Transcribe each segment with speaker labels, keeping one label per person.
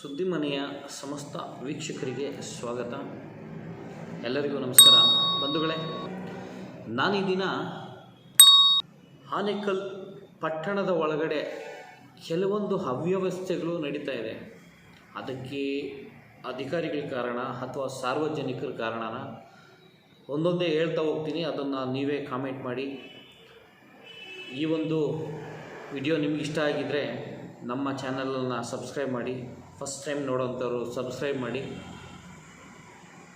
Speaker 1: ಸುದ್ದಿಮನೆಯ ಸಮಸ್ತ ವೀಕ್ಷಕರಿಗೆ ಸ್ವಾಗತ. ಎಲ್ಲರಿಗೂ ನಮಸ್ಕಾರ. ಬಂಧುಗಳೇ, ನಾನು ದಿನ ಆನೇಕಲ್ ಪಟ್ಟಣದ ಒಳಗಡೆ ಕೆಲವೊಂದು ಅವ್ಯವಸ್ಥೆಗಳು ನಡೀತಾ ಇದೆ. ಅದಕ್ಕೆ ಅಧಿಕಾರಿಗಳ ಕಾರಣ ಅಥವಾ ಸಾರ್ವಜನಿಕರ ಕಾರಣನ ಒಂದೊಂದೇ ಹೇಳ್ತಾ ಹೋಗ್ತೀನಿ. ಅದನ್ನು ನೀವೇ ಕಾಮೆಂಟ್ ಮಾಡಿ. ಈ ಒಂದು ವಿಡಿಯೋ ನಿಮ್ಗೆ ಇಷ್ಟ ಆಗಿದ್ದರೆ ನಮ್ಮ ಚಾನಲನ್ನು ಸಬ್ಸ್ಕ್ರೈಬ್ ಮಾಡಿ. ಫಸ್ಟ್ ಟೈಮ್ ನೋಡೋಂಥವ್ರು ಸಬ್ಸ್ಕ್ರೈಬ್ ಮಾಡಿ.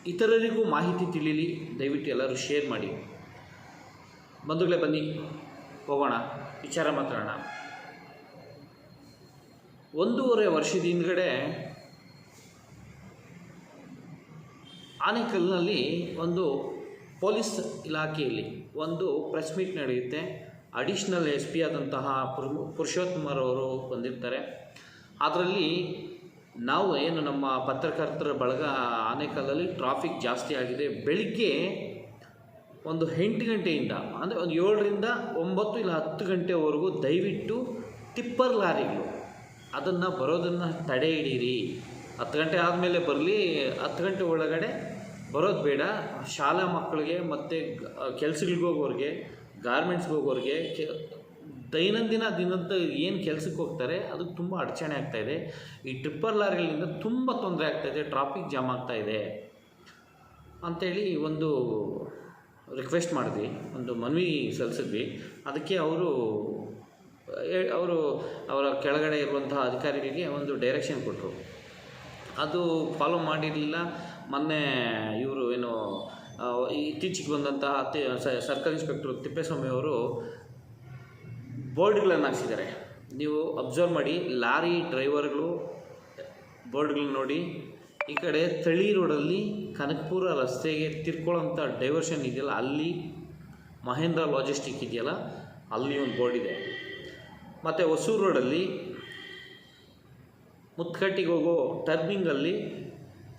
Speaker 1: ಇತರರಿಗೂ ಮಾಹಿತಿ ತಿಳಿಲಿ, ದಯವಿಟ್ಟು ಎಲ್ಲರೂ ಶೇರ್ ಮಾಡಿ. ಬಂಧುಗಳೇ ಬನ್ನಿ, ಹೋಗೋಣ, ವಿಚಾರ ಮಾತಾಡೋಣ. ಒಂದೂವರೆ ವರ್ಷದ ಹಿಂದ್ಗಡೆ ಆನೇಕಲ್ನಲ್ಲಿ ಒಂದು ಪೊಲೀಸ್ ಇಲಾಖೆಯಲ್ಲಿ ಒಂದು ಪ್ರೆಸ್ ಮೀಟ್ ನಡೆಯುತ್ತೆ. ಅಡಿಷ್ನಲ್ ಎಸ್ ಪಿ ಆದಂತಹ ಪುರು- ಪುರುಷೋತ್ತಮರ್ ಅವರು ಬಂದಿರ್ತಾರೆ. ಅದರಲ್ಲಿ ನಾವು ಏನು ನಮ್ಮ ಪತ್ರಕರ್ತರ ಬಳಗ ಆನೆಕಲ್ಲಲ್ಲಿ ಟ್ರಾಫಿಕ್ ಜಾಸ್ತಿ ಆಗಿದೆ. ಬೆಳಿಗ್ಗೆ ಒಂದು ಎಂಟು ಗಂಟೆಯಿಂದ, ಅಂದರೆ ಒಂದು ಏಳರಿಂದ ಒಂಬತ್ತು ಇಲ್ಲ ಹತ್ತು ಗಂಟೆವರೆಗೂ ದಯವಿಟ್ಟು ಟಿಪ್ಪರ್ ಲಾರಿಗಳು, ಅದನ್ನು ಬರೋದನ್ನು ತಡೆ ಹಿಡೀರಿ. ಹತ್ತು ಗಂಟೆ ಆದಮೇಲೆ ಬರಲಿ, ಹತ್ತು ಗಂಟೆ ಒಳಗಡೆ ಬರೋದು ಬೇಡ. ಶಾಲಾ ಮಕ್ಕಳಿಗೆ ಮತ್ತು ಕೆಲ್ಸಗಳಿಗೆ ಹೋಗೋರಿಗೆ ಗಾರ್ಮೆಂಟ್ಸ್ಗೆ ಹೋಗೋರಿಗೆ ದೈನಂದಿನ ದಿನದ ಏನು ಕೆಲಸಕ್ಕೆ ಹೋಗ್ತಾರೆ, ಅದು ತುಂಬ ಅಡಚಣೆ ಆಗ್ತಾಯಿದೆ ಈ ಟ್ರಿಪ್ಪರ್ ಲಾರಿಗಳಿಂದ ತುಂಬ ತೊಂದರೆ ಆಗ್ತಾಯಿದೆ ಟ್ರಾಫಿಕ್ ಜಾಮ್ ಆಗ್ತಾಯಿದೆ ಅಂಥೇಳಿ ಒಂದು ರಿಕ್ವೆಸ್ಟ್ ಮಾಡಿದ್ವಿ, ಒಂದು ಮನವಿ ಸಲ್ಲಿಸಿದ್ವಿ. ಅದಕ್ಕೆ ಅವರು ಅವರು ಅವರ ಕೆಳಗಡೆ ಇರುವಂತಹ ಅಧಿಕಾರಿಗಳಿಗೆ ಒಂದು ಡೈರೆಕ್ಷನ್ ಕೊಟ್ಟರು ಅದು ಫಾಲೋ ಮಾಡಿರಲಿಲ್ಲ. ಮೊನ್ನೆ ಇವರು ಏನು ಇತ್ತೀಚೆಗೆ ಬಂದಂತಹ ಸರ್ಕಲ್ ಇನ್ಸ್ಪೆಕ್ಟರ್ ತಿಪ್ಪೇಸ್ವಾಮಿ ಅವರು ಬೋರ್ಡ್ಗಳನ್ನು ಹಾಕ್ಸಿದ್ದಾರೆ. ನೀವು ಅಬ್ಸರ್ವ್ ಮಾಡಿ, ಲಾರಿ ಡ್ರೈವರ್ಗಳು ಬೋರ್ಡ್ಗಳನ್ನ ನೋಡಿ, ಈ ಕಡೆ ತಳಿ ರೋಡಲ್ಲಿ ಕನಕಪುರ ರಸ್ತೆಗೆ ತಿರ್ಕೊಳ್ಳೋಂಥ ಡೈವರ್ಷನ್ ಇದೆಯಲ್ಲ, ಅಲ್ಲಿ ಮಹೇಂದ್ರ ಲಾಜಿಸ್ಟಿಕ್ ಇದೆಯಲ್ಲ, ಅಲ್ಲಿ ಒಂದು ಬೋರ್ಡ್ ಇದೆ. ಮತ್ತು ಹೊಸೂರು ರೋಡಲ್ಲಿ ಮುತ್ಕಟ್ಟಿಗೆ ಹೋಗೋ ಟರ್ನಿಂಗಲ್ಲಿ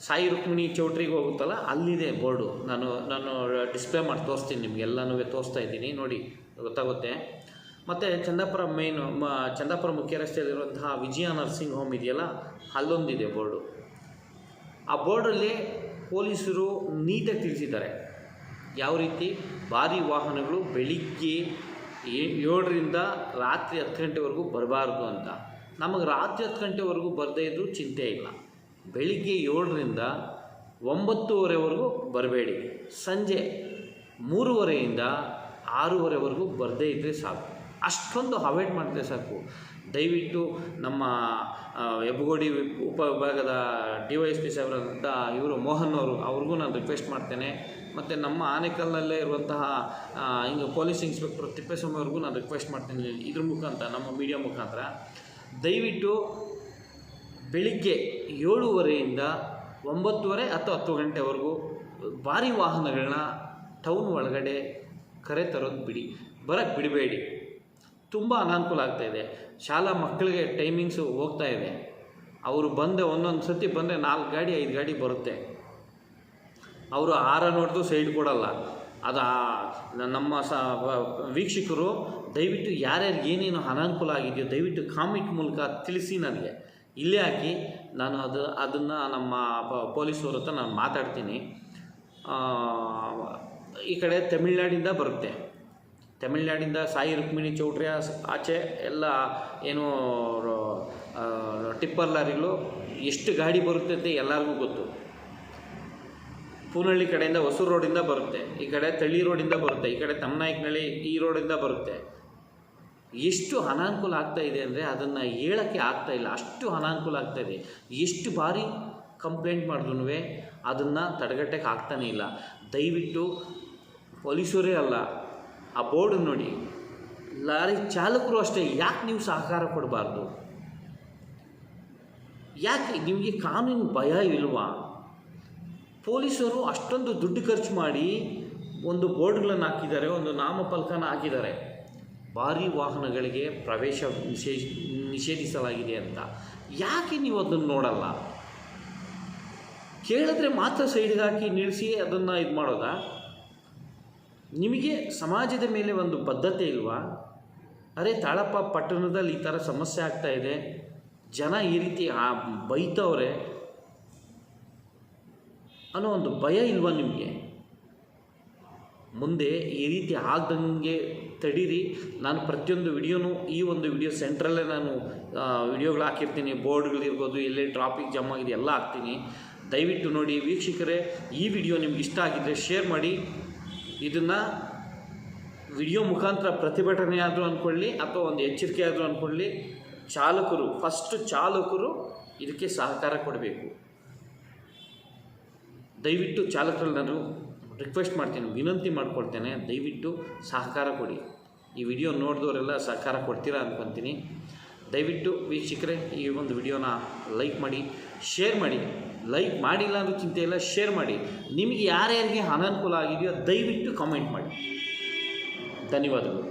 Speaker 1: ಸಾಯಿ ರುಕ್ಮಿಣಿ ಚೌಟ್ರಿಗೆ ಹೋಗುತ್ತಲ್ಲ, ಅಲ್ಲಿದೆ ಬೋರ್ಡು. ನಾನು ನಾನು ಡಿಸ್ಪ್ಲೇ ಮಾಡಿ ತೋರಿಸ್ತೀನಿ ನಿಮಗೆಲ್ಲನೂ ತೋರಿಸ್ತಾ ಇದ್ದೀನಿ. ನೋಡಿ, ಗೊತ್ತಾಗುತ್ತೆ. ಮತ್ತು ಚಂದಾಪುರ ಮೇನ್ ಮ, ಚಂದಾಪುರ ಮುಖ್ಯ ರಸ್ತೆಯಲ್ಲಿರುವಂತಹ ವಿಜಯ ನರ್ಸಿಂಗ್ ಹೋಮ್ ಇದೆಯಲ್ಲ? ಅಲ್ಲೊಂದಿದೆ ಬೋರ್ಡು ಆ ಬೋರ್ಡಲ್ಲಿ ಪೊಲೀಸರು ನೀಟಾಗಿ ತಿಳಿಸಿದ್ದಾರೆ. ಯಾವ ರೀತಿ? ಭಾರಿ ವಾಹನಗಳು ಬೆಳಿಗ್ಗೆ ಏಳರಿಂದ ರಾತ್ರಿ ಹತ್ತು ಗಂಟೆವರೆಗೂ ಬರಬಾರ್ದು ಅಂತ. ನಮಗೆ ರಾತ್ರಿ ಹತ್ತು ಗಂಟೆವರೆಗೂ ಬರದೇ ಇದ್ದರೂ ಚಿಂತೆ ಇಲ್ಲ. ಬೆಳಿಗ್ಗೆ ಏಳರಿಂದ ಒಂಬತ್ತುವರೆವರೆಗೂ ಬರಬೇಡಿ. ಸಂಜೆ ಮೂರುವರೆಯಿಂದ ಆರೂವರೆವರೆಗೂ ಬರದೇ ಇದ್ದರೆ ಸಾಕು. ಅಷ್ಟೊಂದು ಅವಾಯ್ಡ್ ಮಾಡಿದ್ರೆ ಸಾಕು. ದಯವಿಟ್ಟು ನಮ್ಮ ಎಬ್ಬಗೋಡಿ ಉಪವಿಭಾಗದ ಡಿ ವೈ ಎಸ್ ಪಿ ಸಾಹೇಬರಾದಂಥ ಇವರು ಮೋಹನ್ ಅವರು, ಅವ್ರಿಗೂ ನಾನು ರಿಕ್ವೆಸ್ಟ್ ಮಾಡ್ತೇನೆ. ಮತ್ತು ನಮ್ಮ ಆನೇಕಲ್ನಲ್ಲೇ ಇರುವಂತಹ ಹಿಂಗೆ ಪೊಲೀಸ್ ಇನ್ಸ್ಪೆಕ್ಟರ್ ತಿಪ್ಪೇಸ್ವಾಮಿ ಅವ್ರಿಗೂ ನಾನು ರಿಕ್ವೆಸ್ಟ್ ಮಾಡ್ತೀನಿ ಇದ್ರ ಮುಖಾಂತರ, ನಮ್ಮ ಮೀಡಿಯಾ ಮುಖಾಂತರ. ದಯವಿಟ್ಟು ಬೆಳಿಗ್ಗೆ ಏಳುವರೆಯಿಂದ ಒಂಬತ್ತುವರೆ ಅಥವಾ ಹತ್ತು ಗಂಟೆವರೆಗೂ ಭಾರಿ ವಾಹನಗಳನ್ನ ಟೌನ್ ಒಳಗಡೆ ಕರೆ ತರೋದು ಬಿಡಿ. ಬರೋಕ್ಕೆ ಬಿಡಬೇಡಿ. ತುಂಬ ಅನಾನುಕೂಲ ಆಗ್ತಾಯಿದೆ ಶಾಲಾ ಮಕ್ಕಳಿಗೆ ಟೈಮಿಂಗ್ಸು ಹೋಗ್ತಾ ಇದೆ. ಅವರು ಬಂದೆ ಒಂದೊಂದು ಸತಿ ಬಂದರೆ ನಾಲ್ಕು ಗಾಡಿ, ಐದು ಗಾಡಿ ಬರುತ್ತೆ. ಅವರು ಆರ ನೋಡ್ದು ಸೈಡ್ ಕೊಡಲ್ಲ. ಅದು ನಮ್ಮ ಸ ವೀಕ್ಷಕರು ದಯವಿಟ್ಟು ಯಾರ್ಯಾರಿಗೆ ಏನೇನು ಅನಾನುಕೂಲ ಆಗಿದೆಯೋ ದಯವಿಟ್ಟು ಕಾಮೆಂಟ್ ಮೂಲಕ ತಿಳಿಸಿ ನನಗೆ. ಇಲ್ಲೇ ಹಾಕಿ ನಾನು ಅದು, ಅದನ್ನು ನಮ್ಮ ಪೊಲೀಸವ್ರ ಹತ್ರ ನಾನು ಮಾತಾಡ್ತೀನಿ. ಈ ಕಡೆ ತಮಿಳ್ನಾಡಿಂದ ಬರುತ್ತೆ. ತಮಿಳ್ನಾಡಿಂದ ಸಾಯಿ ರುಕ್ಮಿಣಿ ಚೌಟ್ರಿಯ ಆಚೆ ಎಲ್ಲ ಏನು ಟಿಪ್ಪರ್ ಲಾರಿಗಳು ಎಷ್ಟು ಗಾಡಿ ಬರುತ್ತೆ ಅಂತ ಎಲ್ಲರಿಗೂ ಗೊತ್ತು. ಪೂನಹಳ್ಳಿ ಕಡೆಯಿಂದ ಹೊಸೂರು ರೋಡಿಂದ ಬರುತ್ತೆ, ಈ ಕಡೆ ತಳ್ಳಿ ರೋಡಿಂದ ಬರುತ್ತೆ, ಈ ಕಡೆ ತಮ್ಮನಾಯಕನಹಳ್ಳಿ ಈ ರೋಡಿಂದ ಬರುತ್ತೆ. ಎಷ್ಟು ಅನಾನುಕೂಲ ಆಗ್ತಾ ಇದೆ ಅಂದರೆ ಅದನ್ನು ಹೇಳೋಕ್ಕೆ ಆಗ್ತಾ ಇಲ್ಲ, ಅಷ್ಟು ಅನಾನುಕೂಲ ಆಗ್ತಾ ಎಷ್ಟು ಬಾರಿ ಕಂಪ್ಲೇಂಟ್ ಮಾಡಿದ್ರು ಅದನ್ನು ತಡೆಗಟ್ಟಕ್ಕೆ ಆಗ್ತಾನೇ ಇಲ್ಲ. ದಯವಿಟ್ಟು ಪೊಲೀಸರೇ ಅಲ್ಲ ಆ ಬೋರ್ಡ್ ನೋಡಿ, ಲಾರಿ ಚಾಲಕರು ಅಷ್ಟೇ, ಯಾಕೆ ನೀವು ಸಹಕಾರ ಕೊಡಬಾರ್ದು? ಯಾಕೆ ನಿಮಗೆ ಕಾನೂನು ಭಯ ಇಲ್ವಾ? ಪೊಲೀಸರು ಅಷ್ಟೊಂದು ದುಡ್ಡು ಖರ್ಚು ಮಾಡಿ ಒಂದು ಬೋರ್ಡ್ಗಳನ್ನು ಹಾಕಿದ್ದಾರೆ, ಒಂದು ನಾಮಫಲಕನ ಹಾಕಿದ್ದಾರೆ. ಭಾರಿ ವಾಹನಗಳಿಗೆ ಪ್ರವೇಶ ನಿಷೇಧ ನಿಷೇಧಿಸಲಾಗಿದೆ ಅಂತ. ಯಾಕೆ ನೀವು ಅದನ್ನು ನೋಡಲ್ಲ? ಕೇಳಿದ್ರೆ ಮಾತ್ರ ಸೈಡ್ಗೆ ಹಾಕಿ ನಿಲ್ಲಿಸಿ ಅದನ್ನು ಇದು ಮಾಡೋದಾ? ನಿಮಗೆ ಸಮಾಜದ ಮೇಲೆ ಒಂದು ಬದ್ಧತೆ ಇಲ್ವಾ? ಅರೆ ತಾಳಪ್ಪ ಪಟ್ಟಣದಲ್ಲಿ ಈ ಥರ ಸಮಸ್ಯೆ ಆಗ್ತಾ ಇದೆ. ಜನ ಈ ರೀತಿ ಆ ಬೈತವ್ರೆ ಅನ್ನೋ ಒಂದು ಭಯ ಇಲ್ವಾ ನಿಮಗೆ? ಮುಂದೆ ಈ ರೀತಿ ಆಗ್ದಂಗೆ ತಡೀರಿ. ನಾನು ಪ್ರತಿಯೊಂದು ವಿಡಿಯೋನು ಈ ಒಂದು ವಿಡಿಯೋ ಸೆಂಟ್ರಲ್ಲೇ ನಾನು ವಿಡಿಯೋಗಳು ಹಾಕಿರ್ತೀನಿ. ಬೋರ್ಡ್ಗಳಿರ್ಬೋದು ಎಲ್ಲಿ ಟ್ರಾಫಿಕ್ ಜಾಮ್ ಆಗಿದೆ ಎಲ್ಲ ಹಾಕ್ತೀನಿ. ದಯವಿಟ್ಟು ನೋಡಿ, ವೀಕ್ಷಕರೇ, ಈ ವಿಡಿಯೋ ನಿಮ್ಗೆ ಇಷ್ಟ ಆಗಿದ್ದರೆ ಶೇರ್ ಮಾಡಿ. ಇದನ್ನು ವಿಡಿಯೋ ಮುಖಾಂತರ ಪ್ರತಿಭಟನೆ ಆದರೂ ಅಂದ್ಕೊಳ್ಳಿ ಅಥವಾ ಒಂದು ಎಚ್ಚರಿಕೆ ಆದರೂ ಅಂದ್ಕೊಳ್ಳಿ ಚಾಲಕರು ಫಸ್ಟ್ ಚಾಲಕರು ಇದಕ್ಕೆ ಸಹಕಾರ ಕೊಡಬೇಕು. ದಯವಿಟ್ಟು ಚಾಲಕರಲ್ಲಿ ನಾನು ರಿಕ್ವೆಸ್ಟ್ ಮಾಡ್ತೀನಿ, ವಿನಂತಿ ಮಾಡ್ಕೊಳ್ತೇನೆ, ದಯವಿಟ್ಟು ಸಹಕಾರ ಕೊಡಿ. ಈ ವಿಡಿಯೋ ನೋಡಿದವರೆಲ್ಲ ಸಹಕಾರ ಕೊಡ್ತೀರಾ ಅನ್ಕೊತೀನಿ. ದಯವಿಟ್ಟು ವೀಕ್ಷಕರೇ, ಈ ಒಂದು ವಿಡಿಯೋನ ಲೈಕ್ ಮಾಡಿ, ಶೇರ್ ಮಾಡಿ. ಲೈಕ್ ಮಾಡಿಲ್ಲ ಅನ್ನೋ ಚಿಂತೆ ಇಲ್ಲ, ಶೇರ್ ಮಾಡಿ. ನಿಮಗೆ ಯಾರ್ಯಾರಿಗೆ ಅನನುಕೂಲ ಆಗಿದೆಯೋ, ದಯವಿಟ್ಟು ಕಾಮೆಂಟ್ ಮಾಡಿ. ಧನ್ಯವಾದಗಳು.